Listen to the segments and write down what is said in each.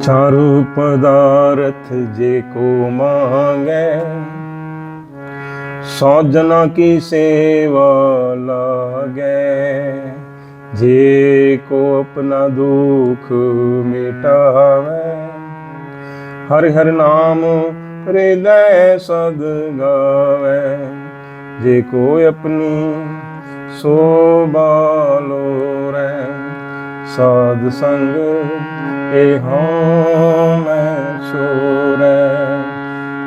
ਚਾਰੂ ਪਦਾਰਥ ਜੇ ਕੋ ਮੰਗੇ ਸੋ ਕੀ ਸੇਵਾ ਲਾਗੇ। ਜੇ ਕੋ ਆਪਣਾ ਦੁਖ ਮਿਟਾਵੇ, ਹਰਿ ਹਰਿ ਨਾਮ ਹਿਰਦੈ ਸਦ ਗਾਵੇ। ਜੇ ਕੋ ਆਪਣੀ ਸੋਭਾ ਲੋਰੈ ਸਾਧ ਸੰਗ, ਇਹ ਮੈਂ ਸੋਰੈ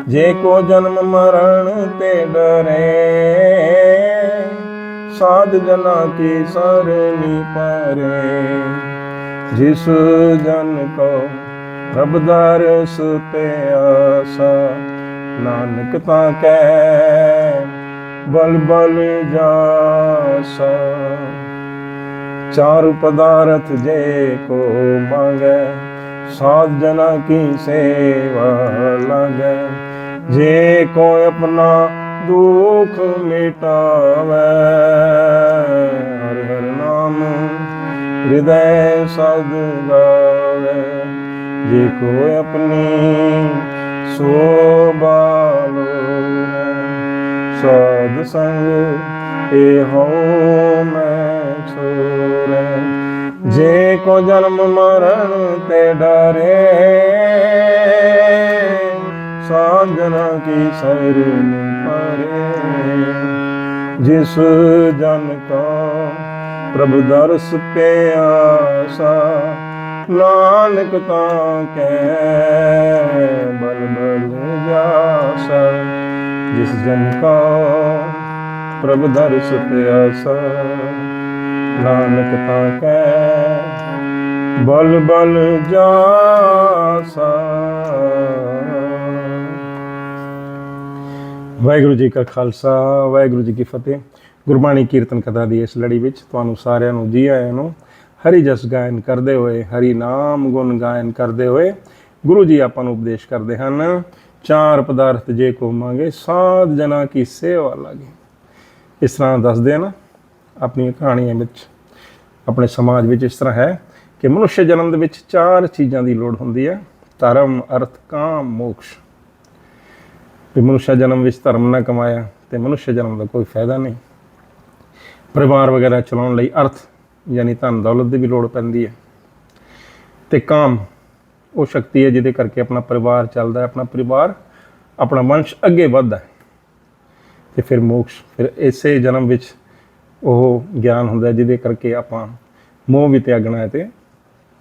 ਜੇ ਕੋ ਜਨਮ ਮਰਨ ਤੇ ਡਰੇ, ਸਾਧ ਜਨਾ ਕੀ ਸਰਨੀ ਪਰੇ। ਜਿਸ ਜਨ ਕੋ ਰਬ ਦਰਸ ਤੇ ਆਸਾ, ਨਾਨਕ ਤਾਂ ਕੈ ਬਲ ਬਲ ਜਾਸਾ। ਚਾਰ ਪਦਾਰਥ ਜੇ ਕੋ ਮੰਗੈ, ਸਾਧ ਜਨਾ ਕੀ ਸੇਵਾ ਲਾਗੈ। ਜੇ ਕੋ ਆਪਣਾ ਦੁਖ ਮਿਟਾਵੇ ਹਰ ਹਰ ਨਾਮ ਹਿਰਦੈ ਸਦ ਗਾਵੇ। ਜੇ ਕੋ ਆਪਣੀ ਸੋਭਾ ਲੋਰੇ ਸਾਧ ਸੰਗ ਇਹ ਹੋ ਮੈਂ ਛੋਰੇ ਜੇ ਕੋ ਜਨਮ ਮਰਨ ਤੇ ਡਰੇ ਸਾਜਨਾ ਕੀ ਸਰਨ ਪਰੇ ਜਿਸ ਜਨ ਕਾ ਪ੍ਰਭ ਦਰਸ ਪਿਆਸਾ ਨਾਨਕ ਤਾਂ ਕੈ ਬਲ ਬਲ ਜਾਸਾ ਜਿਸ ਜਨ ਕਾ ਪ੍ਰਭ ਦਰਸ ਪਿਆਸਾ ਨਾਨਕ ਤਾਂ ਕੈ ਬਲ ਬਲ ਜਾਸਾ ਵਾਹਿਗੁਰੂ ਜੀ ਕਾ ਖਾਲਸਾ, ਵਾਹਿਗੁਰੂ ਜੀ ਕੀ ਫਤਿਹ। ਗੁਰਬਾਣੀ ਕੀਰਤਨ ਕਥਾ ਦੀ ਇਸ ਲੜੀ ਵਿੱਚ ਤੁਹਾਨੂੰ ਸਾਰਿਆਂ ਨੂੰ, ਜੀ ਆਇਆਂ ਨੂੰ ਹਰੀ ਜਸ ਗਾਇਨ ਕਰਦੇ ਹੋਏ, ਹਰੀ ਨਾਮ ਗੁਣ ਗਾਇਨ ਕਰਦੇ ਹੋਏ ਗੁਰੂ ਜੀ ਆਪਾਂ ਨੂੰ ਉਪਦੇਸ਼ ਕਰਦੇ ਹਨ, ਚਾਰ ਪਦਾਰਥ ਜੇ ਕੋ ਮੰਗੇ ਸਾਧ ਜਨਾ ਕੀ ਸੇਵਾ ਲਾਗੇ। ਇਸ ਤਰ੍ਹਾਂ ਦੱਸਦੇ ਹਨ ਆਪਣੀਆਂ ਕਹਾਣੀਆਂ ਵਿੱਚ, ਆਪਣੇ ਸਮਾਜ ਵਿੱਚ ਇਸ ਤਰ੍ਹਾਂ ਹੈ ਕਿ ਮਨੁੱਖ ਜਨਮ ਦੇ ਵਿੱਚ ਚਾਰ ਚੀਜ਼ਾਂ ਦੀ ਲੋੜ ਹੁੰਦੀ ਹੈ, ਧਰਮ, ਅਰਥ, ਕਾਮ, ਮੋਕਸ਼। ਵੀ ਮਨੁੱਖ ਜਨਮ ਵਿੱਚ ਧਰਮ ਨਾ ਕਮਾਇਆ ਤੇ ਮਨੁੱਖ ਜਨਮ ਦਾ ਕੋਈ ਫਾਇਦਾ ਨਹੀਂ। ਪਰਿਵਾਰ ਵਗੈਰਾ ਚਲਾਉਣ ਲਈ ਅਰਥ ਯਾਨੀ ਧਨ, ਦੌਲਤ ਦੀ ਵੀ ਲੋੜ ਪੈਂਦੀ ਹੈ। ਤੇ ਕਾਮ, ਉਹ ਸ਼ਕਤੀ ਹੈ ਜਿਹਦੇ ਕਰਕੇ ਆਪਣਾ ਪਰਿਵਾਰ ਚੱਲਦਾ ਹੈ, ਆਪਣਾ ਪਰਿਵਾਰ, ਆਪਣਾ ਵੰਸ਼ ਅੱਗੇ ਵੱਧਦਾ ਹੈ। ਤੇ ਫਿਰ ਮੋਕਸ਼, ਫਿਰ ਇਸੇ ਜਨਮ ਵਿੱਚ ਉਹ ਗਿਆਨ ਹੁੰਦਾ ਜਿਹਦੇ ਕਰਕੇ ਆਪਾਂ ਮੋਹ ਵੀ ਤਿਆਗਣਾ ਹੈ ਤੇ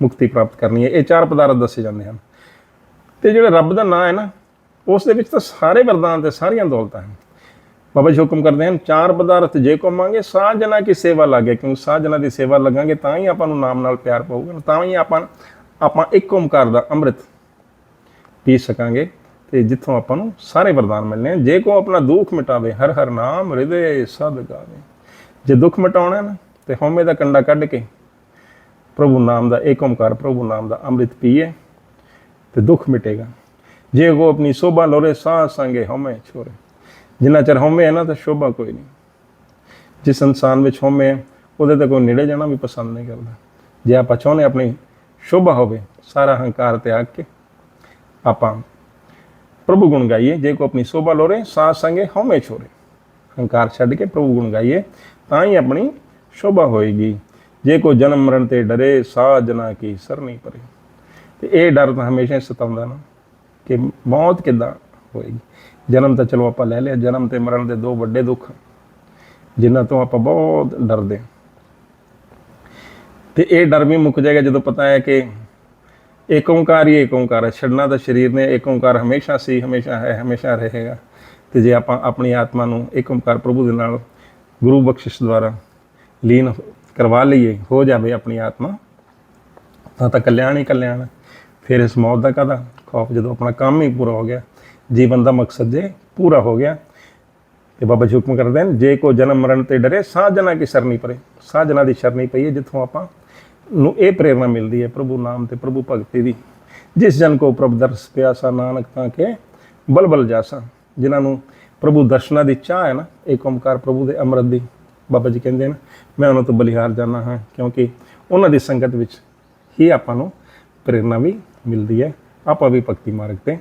ਮੁਕਤੀ ਪ੍ਰਾਪਤ ਕਰਨੀ ਹੈ। ਇਹ ਚਾਰ ਪਦਾਰਥ ਦੱਸੇ ਜਾਂਦੇ ਹਨ। ਤੇ ਜਿਹੜਾ ਰੱਬ ਦਾ ਨਾਮ ਹੈ ਨਾ, ਉਸ ਦੇ ਵਿੱਚ ਤਾਂ ਸਾਰੇ ਵਰਦਾਨ ਤੇ ਸਾਰੀਆਂ ਦੌਲਤਾਂ ਹਨ। ਬਾਬਾ ਜੀ ਹੁਕਮ ਕਰਦੇ ਹਨ, ਚਾਰ ਪਦਾਰਥ ਜੇ ਕੋ ਮੰਗੇ ਸਾਧ ਜਨਾ ਕੀ ਸੇਵਾ ਲਾਗੇ? ਕਿਉਂਕਿ ਸਾਧ ਜਨਾ ਦੀ ਸੇਵਾ ਲੱਗਾਂਗੇ, ਤਾਂ ਹੀ ਆਪਾਂ ਨੂੰ ਨਾਮ ਨਾਲ ਪਿਆਰ ਪਊਗਾ ਤਾਂ ਹੀ ਆਪਾਂ ਆਪਾਂ ਇੱਕ ਓਮਕਾਰ ਦਾ ਅੰਮ੍ਰਿਤ ਪੀ ਸਕਾਂਗੇ ਤੇ ਜਿੱਥੋਂ ਆਪਾਂ ਨੂੰ ਸਾਰੇ ਵਰਦਾਨ ਮਿਲਨੇ ਜੇ ਕੋ ਆਪਣਾ ਦੁੱਖ ਮਿਟਾਵੇ, ਹਰ ਹਰ ਨਾਮ ਹਿਰਦੇ ਸਦ ਗਾਵੇ। ਜੇ ਦੁੱਖ ਮਿਟਾਉਣਾ ਨਾ, ਤੇ ਹਉਮੈ ਦਾ ਕੰਡਾ ਕੱਢ ਕੇ ਪ੍ਰਭੂ ਨਾਮ ਦਾ, ਏਕ ਓਮਕਾਰ ਪ੍ਰਭੂ ਨਾਮ ਦਾ ਅੰਮ੍ਰਿਤ ਪੀਏ ਤੇ ਦੁੱਖ ਮਿਟੇਗਾ। ਜੇ ਉਹ ਆਪਣੀ ਸੋਭਾ ਲੋਰੇ ਸਾਹ ਸੰਗੇ ਹਉਮੈ ਛੋਰੇ। ਜਿੰਨਾ ਚਿਰ ਹਉਮੈ ਹੈ ਨਾ, ਤਾਂ ਸ਼ੋਭਾ ਕੋਈ ਨਹੀਂ। ਜਿਸ ਇਨਸਾਨ ਵਿੱਚ ਹਉਮੈ ਹੈ, ਉਹਦੇ ਤੇ ਕੋਈ ਨੇੜੇ ਜਾਣਾ ਵੀ ਪਸੰਦ ਨਹੀਂ ਕਰਦਾ। ਜੇ ਆਪਾਂ ਚਾਹੁੰਦੇ ਆਪਣੀ ਸ਼ੋਭਾ ਹੋਵੇ, ਸਾਰਾ ਹੰਕਾਰ ਤਿਆਗ ਕੇ ਆਪਾਂ ਪ੍ਰਭੂ ਗੁਣ ਗਾਈਏ। ਜੇ ਕੋ ਆਪਣੀ ਸੋਭਾ ਲੋਰੇ, ਸਾਹ ਸੰਗੇ ਹਉਮੈ ਛੋਰੇ। ਹੰਕਾਰ ਛੱਡ ਕੇ ਪ੍ਰਭੂ ਗੁਣ ਗਾਈਏ। ਤਾਂ ਹੀ ਆਪਣੀ ਸ਼ੋਭਾ ਹੋਏਗੀ। ਜੇ ਕੋ ਜਨਮ ਮਰਨ ਤੇ ਡਰੇ, ਸਾਹ ਜਨਾ ਕੀ ਸਰਨੀ ਪਰੇ ਤੇ ਇਹ ਡਰ ਤਾਂ ਹਮੇਸ਼ਾ ਹੀ ਸਤਾਉਂਦਾ ਨਾ ਕਿ ਮੌਤ ਕਿੱਦਾਂ ਹੋਏਗੀ। ਜਨਮ ਤਾਂ ਚਲੋ ਆਪਾਂ ਲੈ ਲਿਆ, ਜਨਮ ਤੇ ਮਰਨ ਦੇ ਦੋ ਵੱਡੇ ਦੁੱਖ, ਜਿਨ੍ਹਾਂ ਤੋਂ ਆਪਾਂ ਬਹੁਤ ਡਰਦੇ ਹਾਂ। ਤੇ ਇਹ ਡਰ ਵੀ ਮੁੱਕ ਜਾਏਗਾ ਜਦੋਂ ਪਤਾ ਹੈ ਕਿ ਏਕ ਓੰਕਾਰ ਹੀ ਏਕ ਓੰਕਾਰ ਹੈ। ਛੱਡਣਾ ਤਾਂ ਸਰੀਰ ਨੇ ਏਕ ਓੰਕਾਰ ਹਮੇਸ਼ਾ ਸੀ, ਹਮੇਸ਼ਾ ਹੈ, ਹਮੇਸ਼ਾ ਰਹੇਗਾ। ਤੇ ਜੇ ਆਪਾਂ ਆਪਣੀ ਆਤਮਾ ਨੂੰ ਏਕ ਓੰਕਾਰ ਪ੍ਰਭੂ ਦੇ ਨਾਲ ਗੁਰੂ ਬਖਸ਼ਿਸ਼ ਦੁਆਰਾ ਲੀਨ ਕਰਵਾ ਲਈਏ, ਹੋ ਜਾਵੇ ਆਪਣੀ ਆਤਮਾ, ਤਾਂ ਤਾਂ ਕਲਿਆਣ ਹੀ ਕਲਿਆਣ। ਫਿਰ ਇਸ ਮੌਤ ਦਾ ਕਾਹਦਾ? ਖੌਫ ਜਦੋਂ ਆਪਣਾ ਕੰਮ ਹੀ ਪੂਰਾ ਹੋ ਗਿਆ, ਜੀਵਨ ਦਾ ਮਕਸਦ ਜੇ ਪੂਰਾ ਹੋ ਗਿਆ, ਤੇ ਬਾਬਾ ਜੀ ਹੁਕਮ ਕਰਦੇ ਨੇ ਜੇ ਕੋ ਜਨਮ ਮਰਨ ਤੇ ਡਰੇ ਸਾਜਣਾ ਕੀ ਸਰਨੀ ਪਰੇ ਸਾਜਣਾ ਦੀ ਸ਼ਰਨੀ ਪਈ ਹੈ ਜਿੱਥੋਂ ਆਪਾਂ ਨੂੰ ਇਹ ਪ੍ਰੇਰਣਾ ਮਿਲਦੀ ਹੈ ਪ੍ਰਭੂ ਨਾਮ ਤੇ ਪ੍ਰਭੂ ਭਗਤੀ ਦੀ। ਜਿਸ ਜਨ ਕੋ ਪ੍ਰਭ ਦਰਸ ਪਿਆਸਾ, ਨਾਨਕ ਤਾਂ ਕੇ ਬਲਬਲ ਬਲ ਜਾਸਾ, ਜਿਨ੍ਹਾਂ ਨੂੰ ਪ੍ਰਭੂ ਦਰਸ਼ਨਾਂ ਦੀ ਚਾਹ ਹੈ ਨਾ ਇਹ ਓਮਕਾਰ ਪ੍ਰਭੂ ਦੇ ਅੰਮ੍ਰਿਤ ਦੀ, ਬਾਬਾ ਜੀ ਕਹਿੰਦੇ ਨੇ, ਮੈਂ ਉਹਨਾਂ ਤੋਂ ਬਲਿਹਾਰ ਜਾਣਾ ਹਾਂ, ਕਿਉਂਕਿ ਉਹਨਾਂ ਦੀ ਸੰਗਤ ਵਿੱਚ ਹੀ ਆਪਾਂ ਨੂੰ ਪ੍ਰੇਰਣਾ ਵੀ ਮਿਲਦੀ ਹੈ, ਆਪਾਂ ਵੀ ਭਗਤੀ ਮਾਰਗ ਤੇ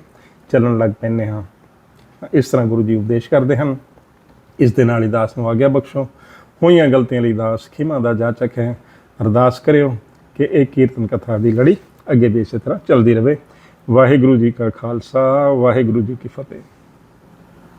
ਚੱਲਣ ਲੱਗ ਪੈਂਦੇ ਹਾਂ। ਇਸ ਤਰ੍ਹਾਂ ਗੁਰੂ ਜੀ ਉਪਦੇਸ਼ ਕਰਦੇ ਹਨ, ਇਸ ਦੇ ਨਾਲ ਹੀ ਦਾਸ ਨੂੰ ਆਗਿਆ ਬਖਸ਼ੋ। ਹੋਈਆਂ ਗਲਤੀਆਂ ਲਈ ਦਾਸ ਖਿਮਾ ਦਾ ਜਾਚਕ ਹੈ। ਅਰਦਾਸ ਕਰਿਓ ਕਿ ਇਹ ਕੀਰਤਨ ਕਥਾ ਦੀ ਲੜੀ ਅੱਗੇ ਵੀ ਇਸੇ ਤਰ੍ਹਾਂ ਚੱਲਦੀ ਰਹੇ। ਵਾਹਿਗੁਰੂ ਜੀ ਕਾ ਖਾਲਸਾ, ਵਾਹਿਗੁਰੂ ਜੀ ਕੀ ਫਤਿਹ।